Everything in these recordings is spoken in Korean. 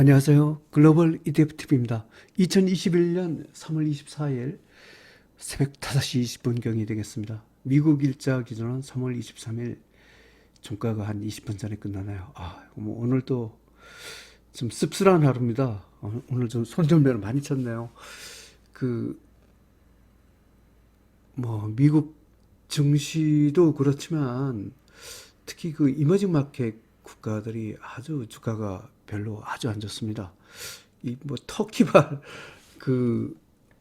안녕하세요. 글로벌 ETF TV입니다. 2021년 3월 24일 새벽 5시 20분경이 되겠습니다. 미국 일자 기준은 3월 23일 종가가 한 20분 전에 끝나나요. 아, 뭐 오늘도 좀 씁쓸한 하루입니다. 어, 오늘 좀 손절매를 많이 쳤네요. 그, 뭐, 미국 증시도 그렇지만 특히 그 이머징 마켓 국가들이 아주 주가가 별로 아주 안 좋습니다. 이 뭐 터키발 그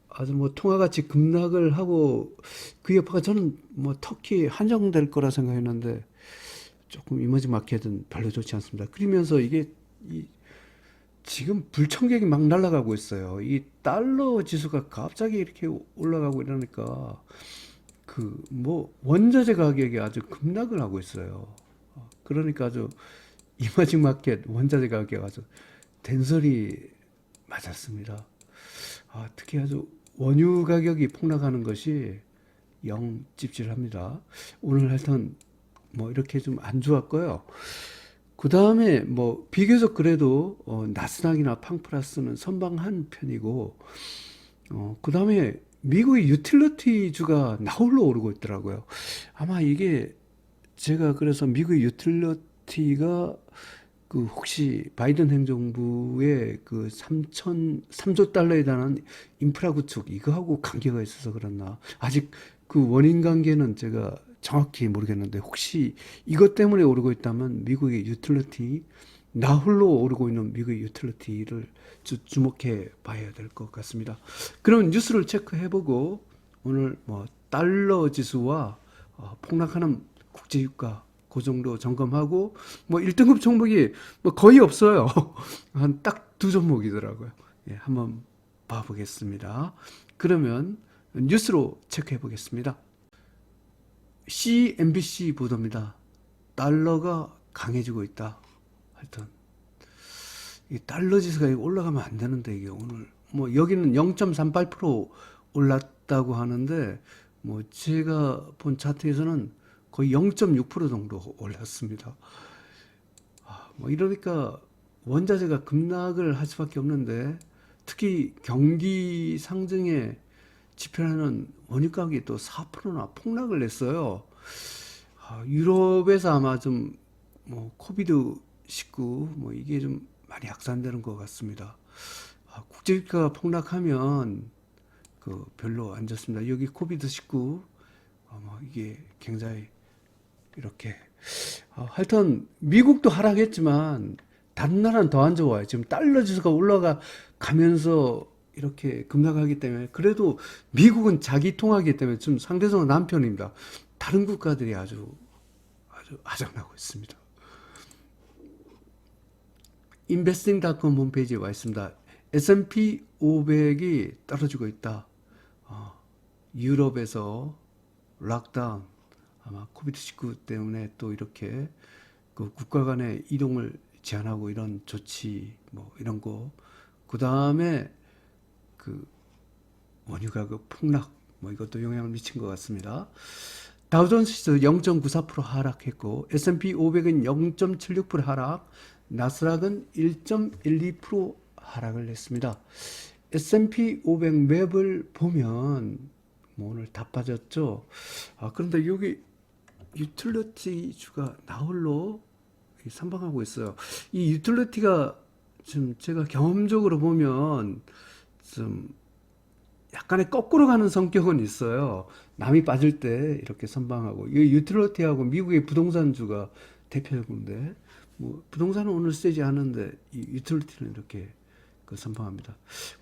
아주 뭐 통화가치 급락을 하고 그 여파가 저는 뭐 터키 한정될 거라 생각했는데 조금 이머징 마켓은 별로 좋지 않습니다. 그러면서 이게 이 지금 불청객이 막 날아가고 있어요. 이 달러 지수가 갑자기 이렇게 올라가고 이러니까 그 뭐 원자재 가격이 아주 급락을 하고 있어요. 어, 그러니까 아주 이머징 마켓 원자재 가격 아주 된소리 맞았습니다. 아, 특히 아주 원유 가격이 폭락하는 것이 영 찝찝합니다. 오늘 하여튼 뭐 이렇게 좀 안 좋았고요. 그 다음에 뭐 비교적 그래도 어, 나스닥이나 팡플러스는 선방한 편이고 어, 그 다음에 미국의 유틸러티주가 나홀로 오르고 있더라고요. 아마 이게 제가 그래서 미국의 유틸러 티가 그 혹시 바이든 행정부의 그 3천 3조 달러에 달하는 인프라 구축 이거하고 관계가 있어서 그렇나 아직 그 원인 관계는 제가 정확히 모르겠는데 혹시 이것 때문에 오르고 있다면 미국의 유틸리티 나 홀로 오르고 있는 미국의 유틸리티를 주, 주목해 봐야 될 것 같습니다. 그럼 뉴스를 체크해보고 오늘 뭐 달러 지수와 어, 폭락하는 국제유가 그 정도 점검하고 뭐 1등급 종목이 뭐 거의 없어요. 한 딱 두 종목이더라고요. 예, 한번 봐보겠습니다. 그러면 뉴스로 체크해 보겠습니다. CNBC 보도입니다. 달러가 강해지고 있다. 하여튼 이 달러 지수가 올라가면 안 되는데 이게 오늘 뭐 여기는 0.38% 올랐다고 하는데 뭐 제가 본 차트에서는 거의 0.6% 정도 올랐습니다. 아, 뭐 이러니까 원자재가 급락을 할 수밖에 없는데 특히 경기 상승의 지표라는 원유 가격이 또 4%나 폭락을 냈어요. 아, 유럽에서 아마 좀 뭐 코비드 19 뭐 이게 좀 많이 확산되는 것 같습니다. 아, 국제유가가 폭락하면 그 별로 안 좋습니다. 여기 코비드 19 아마 이게 굉장히 이렇게 어, 하여튼 미국도 하락했지만 다른 나라는 더 안 좋아요. 지금 달러 지수가 올라가 가면서 이렇게 급락하기 때문에 그래도 미국은 자기 통화기 때문에 좀 상대적으로 난 편입니다. 다른 국가들이 아주 아주 아작나고 있습니다. 인베스팅닷컴 홈페이지에 와 있습니다. S&P 500이 떨어지고 있다. 어, 유럽에서 락다운 아마 코비드 19 때문에 또 이렇게 그 국가 간의 이동을 제한하고 이런 조치 뭐 이런 거 그다음에 그 원유 가격 폭락 뭐 이것도 영향을 미친 것 같습니다. 다우존스 지수 0.94% 하락했고 S&P 500은 0.76% 하락, 나스닥은 1.12% 하락을 했습니다. S&P 500 맵을 보면 뭐 오늘 다 빠졌죠. 아 그런데 여기 유틸리티주가 나홀로 선방하고 있어요. 이 유틸리티가 좀 제가 경험적으로 보면 좀 약간의 거꾸로 가는 성격은 있어요. 남이 빠질 때 이렇게 선방하고 이 유틸리티하고 미국의 부동산주가 대표적인데 뭐 부동산은 오늘 세지 않은데 이 유틸리티는 이렇게 그 선방합니다.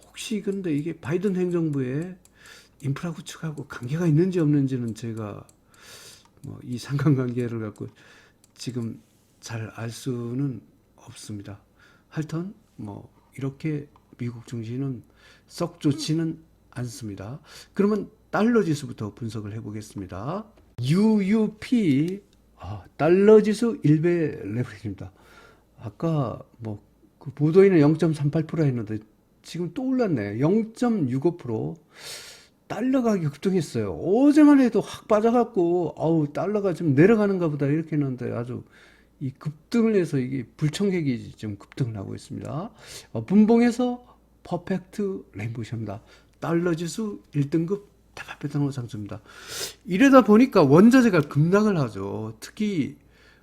혹시 근데 이게 바이든 행정부의 인프라 구축하고 관계가 있는지 없는지는 제가 뭐 이 상관관계를 갖고 지금 잘 알 수는 없습니다. 하여튼 뭐 이렇게 미국 증시는 썩 좋지는 않습니다. 그러면 달러 지수부터 분석을 해보겠습니다. UUP 아, 달러 지수 1배 레버리지입니다. 아까 뭐 그 보도에는 0.38% 했는데 지금 또 올랐네. 0.65% 달러 가격이 급등했어요. 어제만 해도 확 빠져갖고, 아우, 달러가 좀 내려가는가 보다 이렇게 했는데 아주 이 급등을 해서 이게 불청객이 좀 급등을 하고 있습니다. 어, 분봉에서 퍼펙트 레인보우입니다. 달러 지수 1등급 대박 패턴으로 상승입니다. 이러다 보니까 원자재가 급락을 하죠. 특히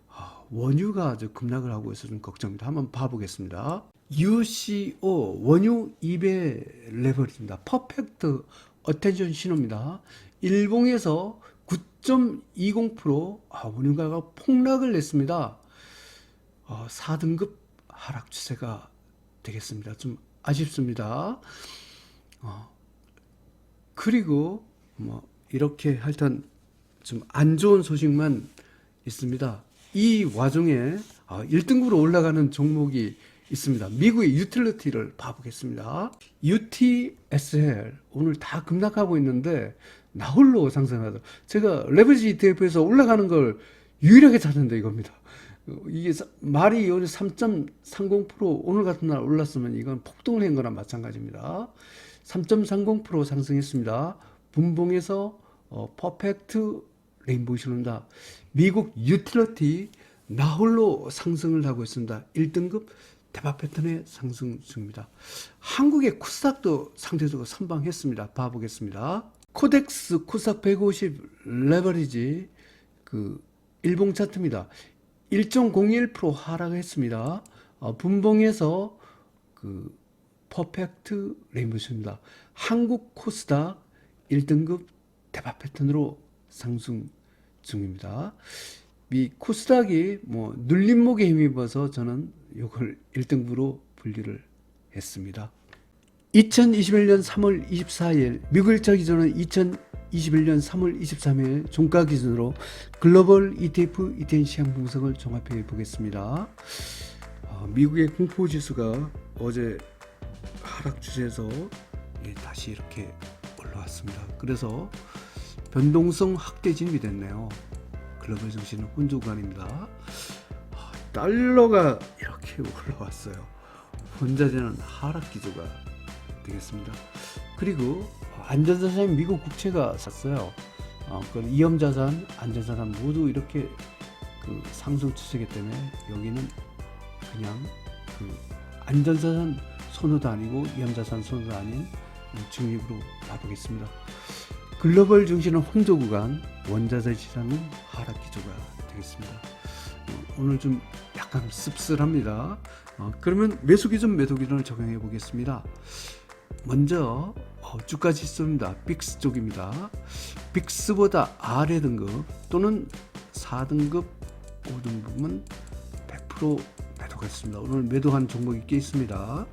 아, 원유가 아주 급락을 하고 있어서 좀 걱정입니다. 한번 봐보겠습니다. UCO 원유 2배 레버리지입니다. 퍼펙트 어텐션 신호입니다. 일봉에서 9.20% 아, 원유가가 폭락을 냈습니다. 어, 4등급 하락 추세가 되겠습니다. 좀 아쉽습니다. 어, 그리고 뭐 이렇게 하여튼 좀 안 좋은 소식만 있습니다. 이 와중에 아, 1등급으로 올라가는 종목이 있습니다. 미국의 유틸리티를 봐보겠습니다. UTSL 오늘 다 급락하고 있는데 나홀로 상승하다. 제가 레버리지 ETF에서 올라가는 걸 유일하게 찾는데 이겁니다. 어, 이게 사- 말이 오늘 3.30% 오늘 같은 날 올랐으면 이건 폭등을 한 거나 마찬가지입니다. 3.30% 상승했습니다. 분봉에서 어, 퍼펙트 레인보우 신호입니다. 미국 유틸리티 나홀로 상승을 하고 있습니다. 1등급 대박 패턴의 상승 중입니다. 한국의 코스닥도 상대적으로 선방했습니다. 봐보겠습니다. 코덱스 코스닥 150 레버리지 그 일봉 차트입니다. 1.01% 하락했습니다. 어, 분봉에서 그 퍼펙트 레인보우입니다. 한국 코스닥 1등급 대박 패턴으로 상승 중입니다. 이 코스닥이 뭐 눌림목에 힘입어서 저는 이걸 1등급으로 분류를 했습니다. 2021년 3월 24일 미국 일자 기준은 2021년 3월 23일 종가 기준으로 글로벌 ETF ETN 시장 분석을 종합해 보겠습니다. 어, 미국의 공포 지수가 어제 하락 추세에서 예, 다시 이렇게 올라왔습니다. 그래서 변동성 확대 진입이 됐네요. 글로벌 구간입니다. 아, 달러가 이렇게 올라왔어요. 혼자되는 하락 기조가 되겠습니다. 그리고 안전자산 미국 국채가 샀어요. 어, 그 위험자산, 안전자산 모두 이렇게 그 상승 추세이기 때문에 여기는 그냥 그 안전자산 선호도 아니고 위험자산 선호도 아닌 중립으로 봐보겠습니다. 글로벌 증시는 혼조 구간, 원자재 시장은 하락 기조가 되겠습니다. 어, 오늘 좀 약간 씁쓸합니다. 어, 그러면 매수 기준 매도 기준을 적용해 보겠습니다. 먼저 어, 주가 지 수입니다. 빅스 쪽입니다. 빅스보다 아래 등급 또는 4등급, 5등급은 100% 매도가 있습니다. 오늘 매도한 종목이 꽤 있습니다.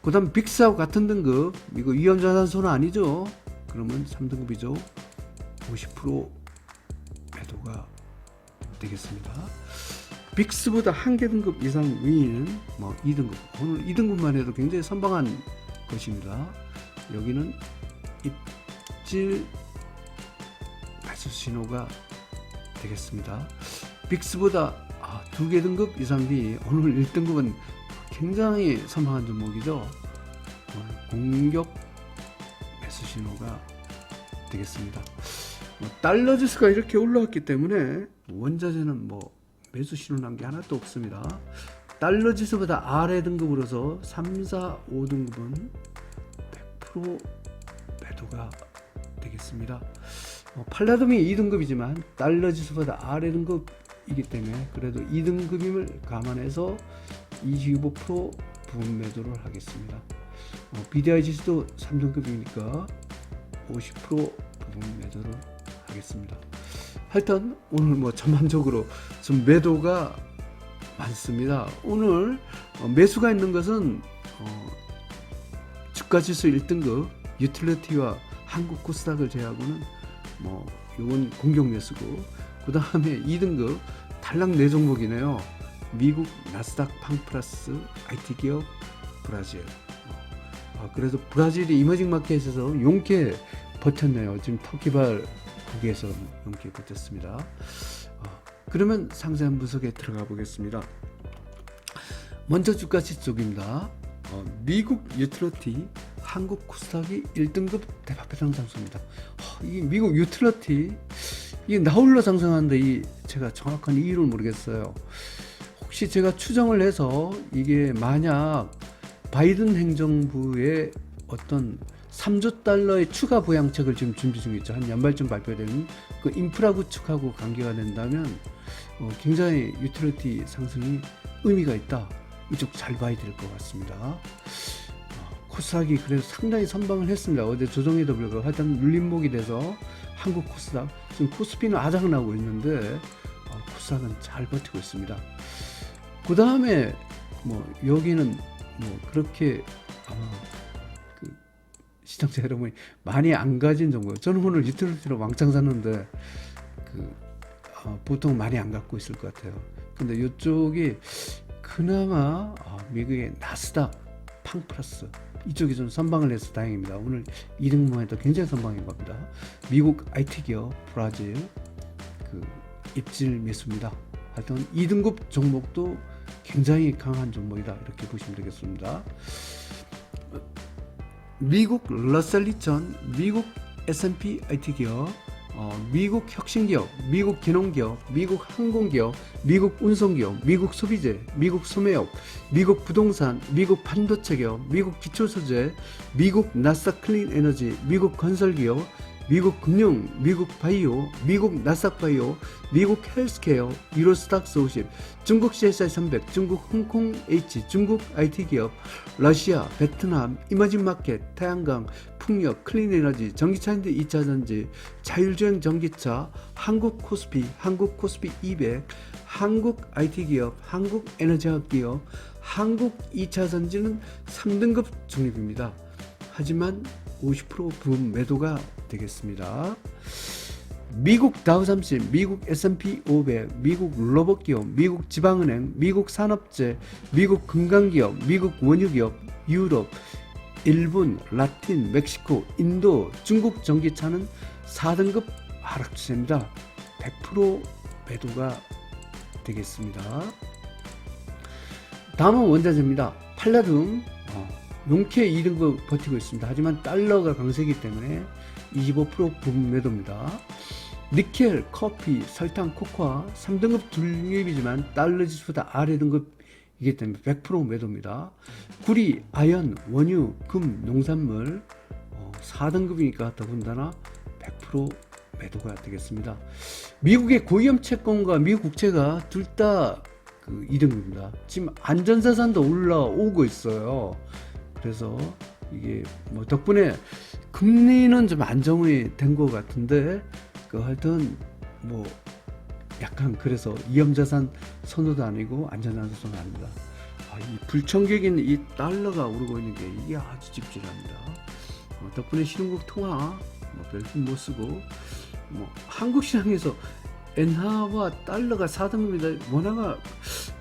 그 다음 빅스하고 같은 등급, 이거 위험자산소는 아니죠. 그러면 3등급이죠. 50% 매도가 되겠습니다. 빅스보다 한 개 등급 이상 위인 뭐 2등급 오늘 2등급만 해도 굉장히 선방한 것입니다. 여기는 입질 매수 신호가 되겠습니다. 빅스보다 아, 두개 등급 이상 위 오늘 1등급은 굉장히 선방한 종목이죠. 공격 신호가 되겠습니다. 뭐 달러 지수가 이렇게 올라왔기 때문에 원자재는 뭐 매수 신호 난 게 하나도 없습니다. 달러 지수보다 아래 등급으로서 3, 4, 5등급은 100% 매도가 되겠습니다. 어, 팔라돔이 2등급이지만 달러 지수보다 아래 등급이기 때문에 그래도 2등급임을 감안해서 25% 부분 매도를 하겠습니다. 어, BDI 지수도 3등급이니까 50% 부분 매도를 하겠습니다. 하여튼 오늘 뭐 전반적으로 좀 매도가 많습니다. 오늘 어, 매수가 있는 것은 어, 주가 지수 1등급 유틸리티와 한국 코스닥을 제외하고는 뭐 이건 공격 매수고 그 다음에 2등급 탈락 네 종목이네요. 미국 나스닥 팡플러스 IT 기업 브라질. 아, 그래서 브라질이 이머징 마켓에서 용케 버텼네요. 지금 터키발 국에서 용케 버텼습니다. 어, 그러면 상세한 분석에 들어가 보겠습니다. 먼저 주가지 쪽입니다. 어, 미국 유틸리티 한국 코스닥이 1등급 대박 배당 상승입니다. 어, 이 미국 유틸리티 이게 나홀로 상승하는데 이 제가 정확한 이유를 모르겠어요. 혹시 제가 추정을 해서 이게 만약 바이든 행정부의 어떤 3조 달러의 추가 부양책을 지금 준비 중이죠. 한 연말쯤 발표되는 그 인프라 구축하고 관계가 된다면 어, 굉장히 유틸리티 상승이 의미가 있다. 이쪽 잘 봐야 될 것 같습니다. 어, 코스닥이 그래서 상당히 선방을 했습니다. 어제 조정에도 불구하고 하여튼 눌림목이 돼서 한국 코스닥 지금 코스피는 아작나고 있는데 어, 코스닥은 잘 버티고 있습니다. 그 다음에 뭐 여기는 뭐 그렇게 아마 그 시청자 여러분이 많이 안 가진 정도. 저는 오늘 유틸리티로 왕창 샀는데 그 어, 보통 많이 안 갖고 있을 것 같아요. 근데 이쪽이 그나마 어, 미국의 나스닥 팡플러스 이쪽이 좀 선방을 해서 다행입니다. 오늘 이등모에도 굉장히 선방인 겁니다. 미국 IT 기업 브라질 그 입질 매수입니다. 하여튼 2등급 종목도 굉장히 강한 종목이다 이렇게 보시면 되겠습니다. 미국 러셀 2000, 미국 S&P IT 기업, 어, 미국 혁신기업, 미국 기농기업, 미국 항공기업, 미국 운송기업, 미국 소비재, 미국 소매업, 미국 부동산, 미국 반도체기업, 미국 기초소재, 미국 나스닥 클린 에너지, 미국 건설기업, 미국 금융, 미국 바이오, 미국 나스닥 바이오, 미국 헬스케어, 유로스닥스 50, 중국 CSI 300, 중국 홍콩 H, 중국 IT 기업, 러시아, 베트남, 이머징 마켓, 태양광, 풍력, 클린 에너지, 전기차인데 2차 전지, 자율주행 전기차, 한국 코스피, 한국 코스피 200, 한국 IT 기업, 한국 에너지학 기업, 한국 2차 전지는 3등급 중립입니다. 하지만 50% 부분 매도가 되겠습니다. 미국 다우삼십, 미국 S&P 500, 미국 로봇기업, 미국 지방은행, 미국 산업재, 미국 금강기업, 미국 원유기업, 유럽, 일본, 라틴, 멕시코, 인도, 중국 전기차는 4등급 하락 추세입니다. 100% 매도가 되겠습니다. 다음은 원자재입니다. 팔라듐 어, 용케 2등급 버티고 있습니다. 하지만 달러가 강세이기 때문에 25% 부분 매도입니다. 니켈, 커피, 설탕, 코코아 3등급 중립이지만 달러 지수보다 아래 등급이기 때문에 100% 매도입니다. 구리, 아연, 원유, 금, 농산물 어, 4등급이니까 더군다나 100% 매도가 되겠습니다. 미국의 고위험 채권과 미국 국채가 둘 다 그 2등급입니다. 지금 안전자산도 올라오고 있어요. 그래서 이게 뭐 덕분에 금리는 좀 안정이 된 것 같은데 그 하여튼 뭐 약간 그래서 위험자산 선호도 아니고 안전자산 선호 아닙니다. 아, 이 불청객인 이 달러가 오르고 있는 게 이게 아주 찝찝합니다. 어, 덕분에 신흥국 통화 뭐 별풍 못 쓰고 뭐 한국 시장에서 엔화와 달러가 4등입니다. 원화가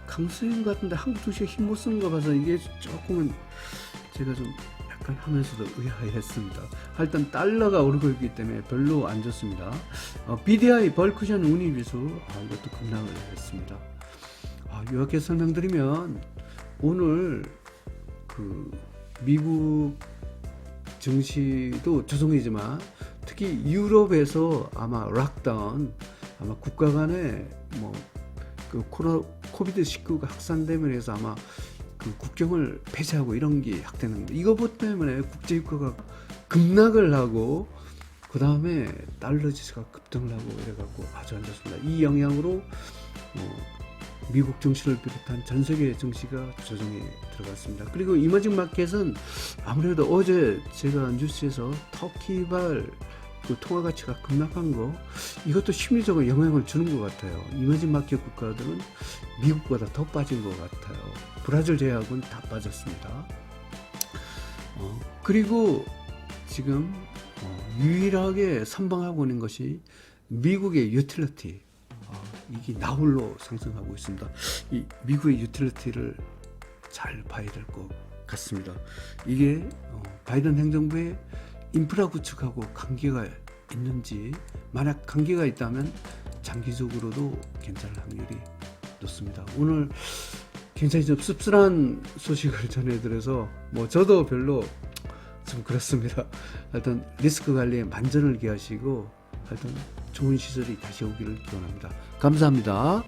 강세인 것 같은데 한국 주식 힘못 쓰는 거 봐서 이게 조금은 제가 좀 약간 하면서도 의아했습니다. 하여튼 달러가 오르고 있기 때문에 별로 안 좋습니다. 어, BDI 벌크션 운임지수 아, 이것도 급락을 했습니다. 아, 이렇게 설명드리면 오늘 그 미국 증시도 조정이지만 특히 유럽에서 아마 락다운 아마 국가 간에 뭐 그 코비드 19가 확산되면 해서 아마 그 국경을 폐쇄하고 이런 게 확대되는데 이거 때문에 국제 유가가 급락을 하고 그 다음에 달러 지수가 급등을 하고 이래갖고 아주 안 좋습니다. 이 영향으로 뭐 미국 증시를 비롯한 전 세계 증시가 조정에 들어갔습니다. 그리고 이머징 마켓은 아무래도 어제 제가 뉴스에서 터키발 그 통화 가치가 급락한 거 이것도 심리적으로 영향을 주는 것 같아요. 이머징 마켓 국가들은 미국보다 더 빠진 것 같아요. 브라질 제약은 다 빠졌습니다. 어, 그리고 지금 어, 유일하게 선방하고 있는 것이 미국의 유틸리티 어, 이게 나홀로 상승하고 있습니다. 이 미국의 유틸리티를 잘 봐야 될 것 같습니다. 이게 어, 바이든 행정부의 인프라 구축하고 관계가 있는지 만약 관계가 있다면 장기적으로도 괜찮을 확률이 높습니다. 오늘 굉장히 좀 씁쓸한 소식을 전해드려서 뭐 저도 별로 좀 그렇습니다. 하여튼 리스크 관리에 만전을 기하시고 하여튼 좋은 시설이 다시 오기를 기원합니다. 감사합니다.